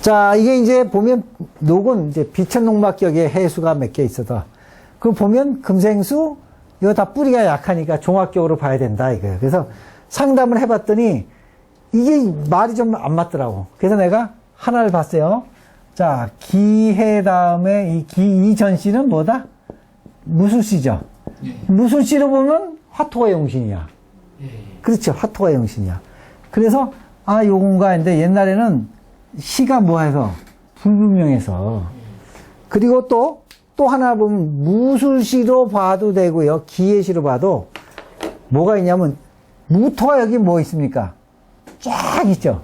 자, 이게 이제 보면 녹은 이제 비천 농막격에 해수가 몇 개 있어서 그 보면 금생수 이거 다 뿌리가 약하니까 종합격으로 봐야 된다 이거예요. 그래서 상담을 해봤더니 이게 말이 좀 안 맞더라고. 그래서 내가 하나를 봤어요. 자, 기해 다음에 이 기, 이전 씨는 뭐다? 무술씨죠. 예. 무술씨로 보면 화토가 용신이야. 예. 그렇죠. 화토가 용신이야. 그래서, 아, 요건가 했는데 옛날에는 시가 뭐 해서, 불분명해서. 그리고 또, 또 하나 보면 무술시로 봐도 되고요. 기예시로 봐도 뭐가 있냐면, 무토가 여기 뭐 있습니까? 쫙 있죠.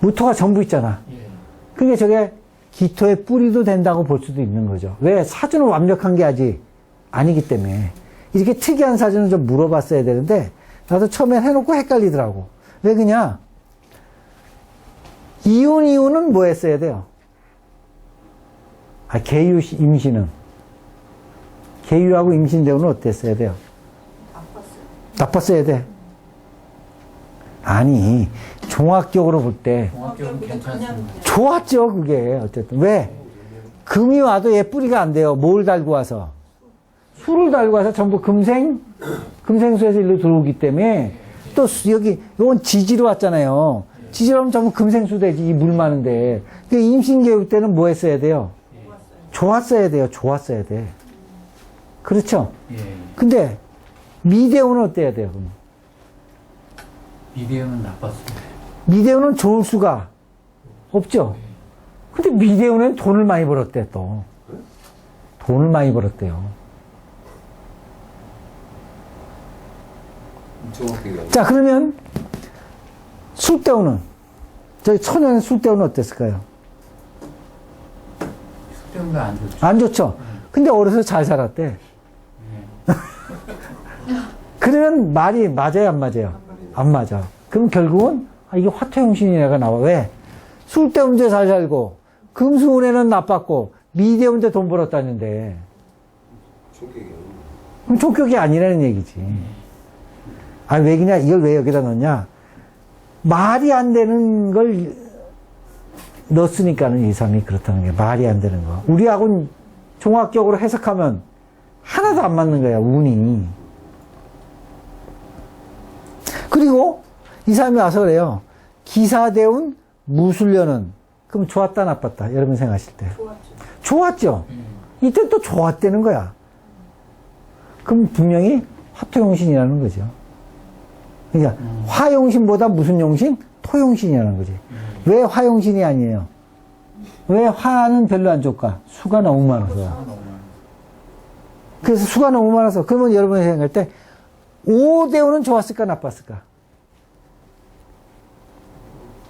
무토가 전부 있잖아. 예. 그게 저게 기토의 뿌리도 된다고 볼 수도 있는 거죠. 왜? 사주는 완벽한 게 아직 아니기 때문에. 이렇게 특이한 사주는 좀 물어봤어야 되는데, 나도 처음에 해놓고 헷갈리더라고. 왜 그냐? 이혼, 이혼은 뭐 했어야 돼요? 아, 개유, 시- 임신은. 개유하고 임신 대우는 어땠어야 돼요? 나빴어야 돼. 아니, 종합적으로 볼 때, 종합적으로 괜찮습니다. 좋았죠, 그게. 어쨌든. 왜? 금이 와도 얘 뿌리가 안 돼요. 뭘 달고 와서? 술을 달고 와서 전부 금생, 금생수에서 일로 들어오기 때문에 또 수- 여기, 요건 지지로 왔잖아요. 지지로 하면 전부 금생수 되지, 이 물 많은데. 그 임신계육 때는 뭐 했어야 돼요? 좋았어야 돼요. 좋았어야 돼. 그렇죠? 예. 근데 미대우는 어때야 돼요, 그럼? 미디어는 나빴습니다. 미대우는 좋을 수가 없죠. 근데 미대우는 돈을 많이 벌었대, 또. 돈을 많이 벌었대요. 자, 그러면 술대우는, 저희 천연 술대우는 어땠을까요? 숙제도 안 좋죠. 안 좋죠? 근데 어려서 잘 살았대. 예. 그러면 말이 맞아요, 안 맞아요? 안 맞아. 그럼 결국은, 아, 이게 화토형신이라가 나와. 왜? 술대운데 잘 살고, 금수운에는 나빴고, 미대운데 돈 벌었다는데. 총격이 그럼 총격이 아니라는 얘기지. 아, 왜 그냐? 이걸 왜 여기다 넣냐? 말이 안 되는 걸 넣었으니까는 이 사람이 그렇다는 게 말이 안 되는 거. 우리하고는 종합적으로 해석하면 하나도 안 맞는 거야, 운이. 그리고 이 사람이 와서 그래요. 기사대운 무술려는 그럼 좋았다 나빴다 여러분 생각하실 때 좋았죠. 이때 또 좋았다는 거야. 그럼 분명히 화토용신이라는 거죠. 그러니까 화용신보다 무슨 용신? 토용신이라는 거지. 왜 화용신이 아니에요? 왜 화는 별로 안 좋을까? 수가 너무 많아서. 그래서 수가 너무 많아서 그러면 여러분이 생각할 때 5대5는 좋았을까 나빴을까?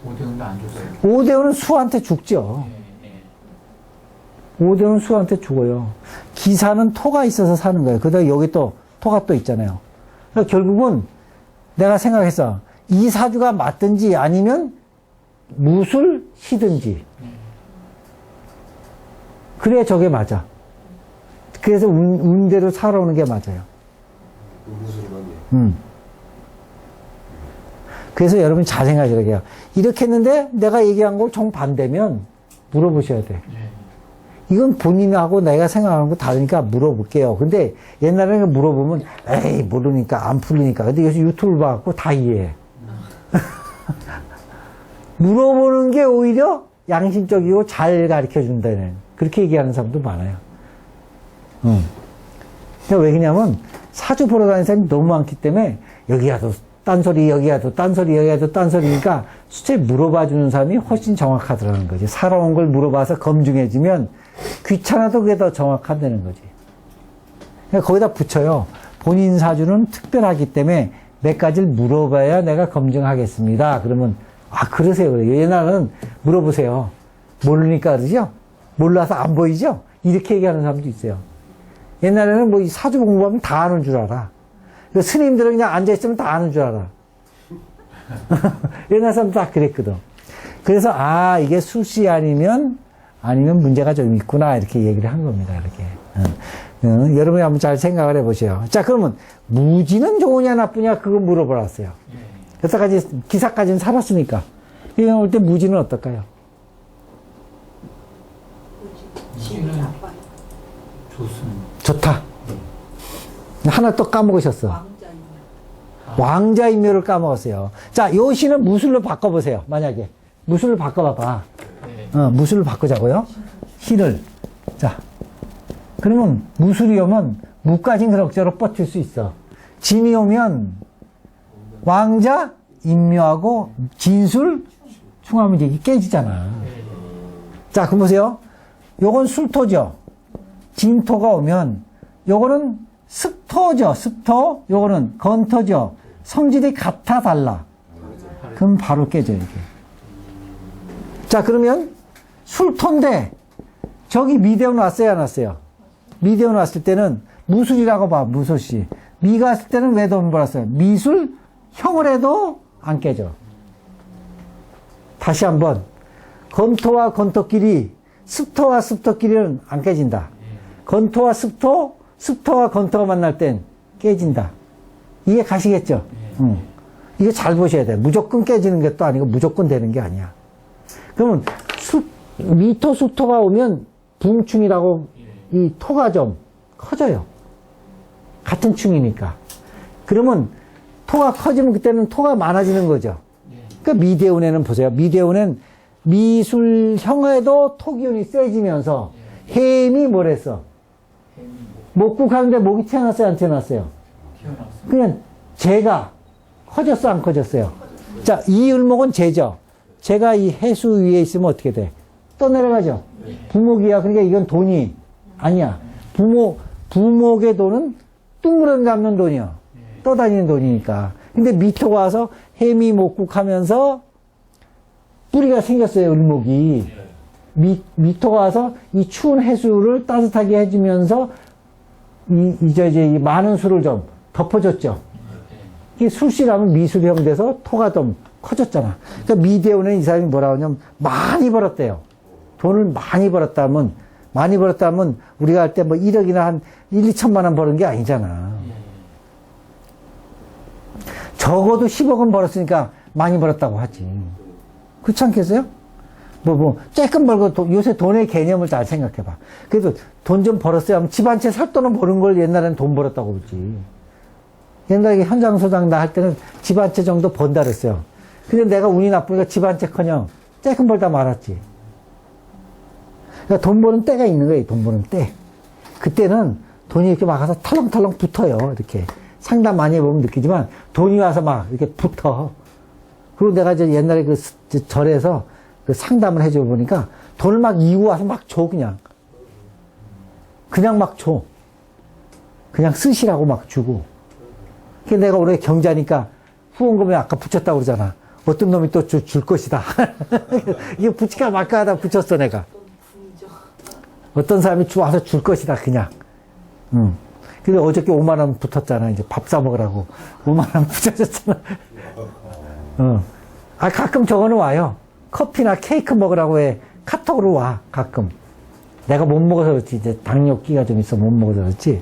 오대훈도 안 좋어요. 5대5는 수한테 죽죠. 예. 예. 5대5는 수한테 죽어요. 기사는 토가 있어서 사는 거예요. 그다음에 여기 또 토가 또 있잖아요. 그러니까 결국은 내가 생각했어. 이 사주가 맞든지 아니면 무술 시든지. 그래야 저게 맞아. 그래서 운, 운대로 살아오는 게 맞아요. 음. 그래서 여러분 잘 생각하시라고 해요. 이렇게 했는데 내가 얘기한 거 정반대면 물어보셔야 돼. 예. 이건 본인하고 내가 생각하는 거 다르니까 물어볼게요. 근데 옛날에는 물어보면 에이 모르니까 안 풀리니까. 근데 요새 유튜브 봐갖고 다 이해해. 물어보는 게 오히려 양심적이고 잘 가르쳐 준다는 그렇게 얘기하는 사람도 많아요. 음. 왜 그러냐면 사주 보러 다니는 사람이 너무 많기 때문에 여기 가도 딴소리 여기 가도 딴소리 여기 가도 딴소리니까 수채 물어봐 주는 사람이 훨씬 정확하더라는 거지. 살아온 걸 물어봐서 검증해지면 귀찮아도 그게 더 정확하다는 거지. 그러니까 거기다 붙여요. 본인 사주는 특별하기 때문에 몇 가지를 물어봐야 내가 검증하겠습니다. 그러면 아 그러세요. 그래요. 옛날은 물어보세요. 모르니까 그러죠? 몰라서 안 보이죠? 이렇게 얘기하는 사람도 있어요. 옛날에는 뭐이 사주 공부하면 다 아는 줄 알아. 스님들은 그냥 앉아있으면 다 아는 줄 알아. 옛날 사람 다 그랬거든. 그래서 아 이게 수시 아니면 아니면 문제가 좀 있구나 이렇게 얘기를 한 겁니다. 이렇게 어, 어, 여러분이 한번 잘 생각을 해보세요. 자 그러면 무지는 좋으냐 나쁘냐 그거 물어보았어요. 여태까지 기사까지는 살았으니까 이거 볼때 무지는 어떨까요? 무지. 하나 또 까먹으셨어. 왕자 인묘를 까먹었어요. 자, 요 시는 무술로 바꿔보세요. 만약에. 무술로 바꿔봐봐. 네. 어, 무술로 바꾸자고요. 시를. 자. 그러면 무술이 오면 무까진 그럭저럭 버틸 수 있어. 진이 오면 왕자, 인묘하고 진술, 충하면 이게 깨지잖아. 자, 그럼 보세요. 요건 술토죠. 진토가 오면 요거는 습토죠. 습토. 요거는 건토죠. 성질이 같아 달라. 그럼 바로 깨져 이게. 자, 그러면 술토인데 저기 미대원 왔어요, 안 왔어요? 미대원 왔을 때는 무술이라고 봐, 무소시. 미가 왔을 때는 왜 돈 벌었어요? 미술 형을 해도 안 깨져. 다시 한번. 건토와 건토끼리, 습토와 습토끼리는 안 깨진다. 건토와 습토, 습토와 건토가 만날 땐 깨진다. 이해 가시겠죠? 응. 이게 잘 보셔야 돼. 무조건 깨지는 것도 아니고 무조건 되는 게 아니야. 그러면 수, 미토 수토가 오면 붕충이라고 이 토가 좀 커져요. 같은 충이니까. 그러면 토가 커지면 그때는 토가 많아지는 거죠. 그러니까 미대운에는 보세요. 미대운은 미술형에도 토기운이 세지면서 해임이 뭐랬어? 목국 하는데 목이 태어났어요? 안 태어났어요? 태어났어요. 그냥 재가 커졌어? 안 커졌어요? 자, 이 을목은 재죠. 재가 이 해수 위에 있으면 어떻게 돼? 떠내려가죠. 부목이야. 그러니까 이건 돈이 아니야. 부모, 부목의 돈은 둥그런 잡는 돈이야. 떠다니는 돈이니까. 근데 미토가 와서 해미 목국 하면서 뿌리가 생겼어요, 을목이. 미, 미토가 와서 이 추운 해수를 따뜻하게 해주면서 이, 이제, 이제 이 많은 수를 좀 덮어줬죠. 이게 술씨라면 미술형 돼서 토가 좀 커졌잖아. 그러니까 미대원은 이 사람이 뭐라고 하냐면 많이 벌었대요. 돈을 많이 벌었다면, 많이 벌었다면 우리가 할 때 뭐 1억이나 한 1, 2천만 원 버는 게 아니잖아. 적어도 10억은 벌었으니까 많이 벌었다고 하지. 그렇지 않겠어요? 뭐, 뭐, 조금 벌고, 도- 요새 돈의 개념을 잘 생각해봐. 그래도 돈 좀 벌었어야 하면 집 한 채 살 돈은 버는 걸 옛날에는 돈 벌었다고 그러지. 옛날에 현장 소장 나 할 때는 집 한 채 정도 번다 그랬어요. 근데 내가 운이 나쁘니까 집 한 채 커녕 조금 벌다 말았지. 그러니까 돈 버는 때가 있는 거예요, 돈 버는 때. 그때는 돈이 이렇게 막 와서 털렁털렁 붙어요, 이렇게. 상담 많이 해보면 느끼지만 돈이 와서 막 이렇게 붙어. 그리고 내가 이제 옛날에 그 절에서 그 상담을 해줘 보니까 돈을 막 이고 와서 막 줘, 그냥. 그냥 막 줘. 그냥 쓰시라고 막 주고. 그 내가 올해 경자니까 후원금에 아까 붙였다고 그러잖아. 어떤 놈이 또 줄 것이다. 이게 붙일까 말까 하다 붙였어, 내가. 어떤 사람이 주- 와서 줄 것이다, 그냥. 응. 근데 어저께 5만 원 붙었잖아. 이제 밥 사 먹으라고. 5만 원 붙여줬잖아. 어. 아, 가끔 저거는 와요. 커피나 케이크 먹으라고 해. 카톡으로 와, 가끔. 내가 못 먹어서 그렇지. 이제 당뇨기가 좀 있어 못 먹어서 그렇지.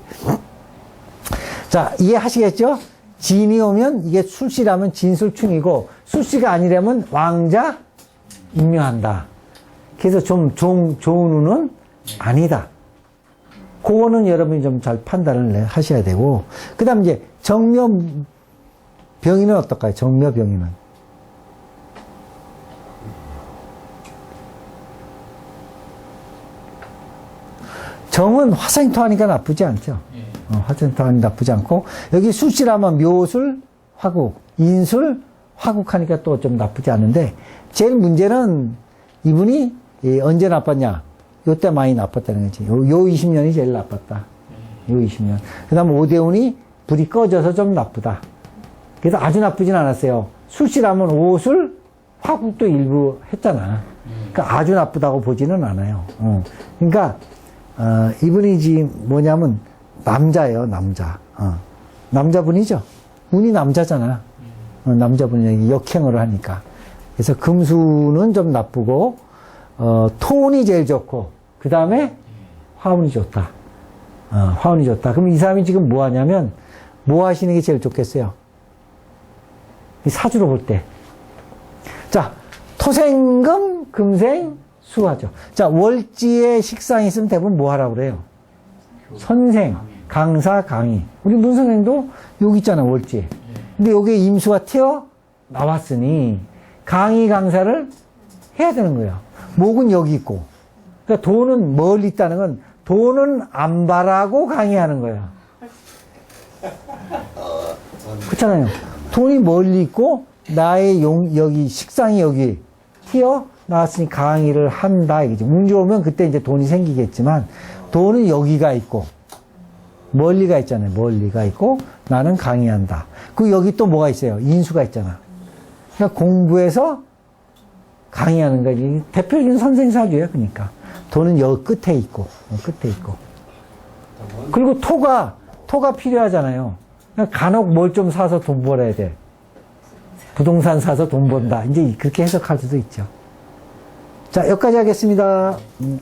자, 이해하시겠죠? 진이 오면 이게 술씨라면 진술충이고, 술씨가 아니라면 왕자 임명한다. 그래서 좀 좋은, 좋은 운은 아니다. 그거는 여러분이 좀 잘 판단을 내- 하셔야 되고, 그 다음 이제 정묘 병인은 어떨까요? 정묘 병인은. 정은 화생토 하니까 나쁘지 않죠. 예. 어, 화생토 하니 나쁘지 않고, 여기 술씨라면 묘술, 화국, 인술, 화국하니까 또 좀 나쁘지 않은데, 제일 문제는 이분이 이 언제 나빴냐? 요때 많이 나빴다는 거지. 요, 요 20년이 제일 나빴다. 요 20년. 그 다음 오대운이 불이 꺼져서 좀 나쁘다. 그래서 아주 나쁘진 않았어요. 술씨라면 오술, 화국도 일부 했잖아. 그러니까 아주 나쁘다고 보지는 않아요. 어. 그러니까 어, 이분이 지금 뭐냐면 남자예요, 남자. 어. 남자분이죠. 운이 남자잖아. 어, 남자분이 역행을 하니까. 그래서 금수는 좀 나쁘고 어, 토운이 제일 좋고 그 다음에 화운이 좋다. 어, 화운이 좋다. 그럼 이 사람이 지금 뭐 하냐면 뭐 하시는 게 제일 좋겠어요? 이 사주로 볼 때. 자, 토생금, 금생, 수하죠. 자, 월지에 식상이 있으면 대부분 뭐 하라고 그래요? 선생, 강사, 강의. 우리 문 선생도 여기 있잖아, 월지에. 근데 여기에 임수가 튀어 나왔으니 강의, 강사를 해야 되는 거야. 목은 여기 있고. 그러니까 돈은 멀리 있다는 건 돈은 안 바라고 강의하는 거야. 그렇잖아요. 돈이 멀리 있고 나의 용 여기 식상이 여기 튀어 나왔으니 강의를 한다 이거지. 운 좋으면 그때 이제 돈이 생기겠지만 돈은 여기가 있고 멀리가 있잖아요. 멀리가 있고 나는 강의한다. 그 여기 또 뭐가 있어요? 인수가 있잖아. 그러니까 공부해서 강의하는 거지. 대표적인 선생사주예요. 그러니까 돈은 여기 끝에 있고 어, 끝에 있고. 그리고 토가 토가 필요하잖아요. 그러니까 간혹 뭘 좀 사서 돈 벌어야 돼. 부동산 사서 돈 번다. 이제 그렇게 해석할 수도 있죠. 자, 여기까지 하겠습니다. 음.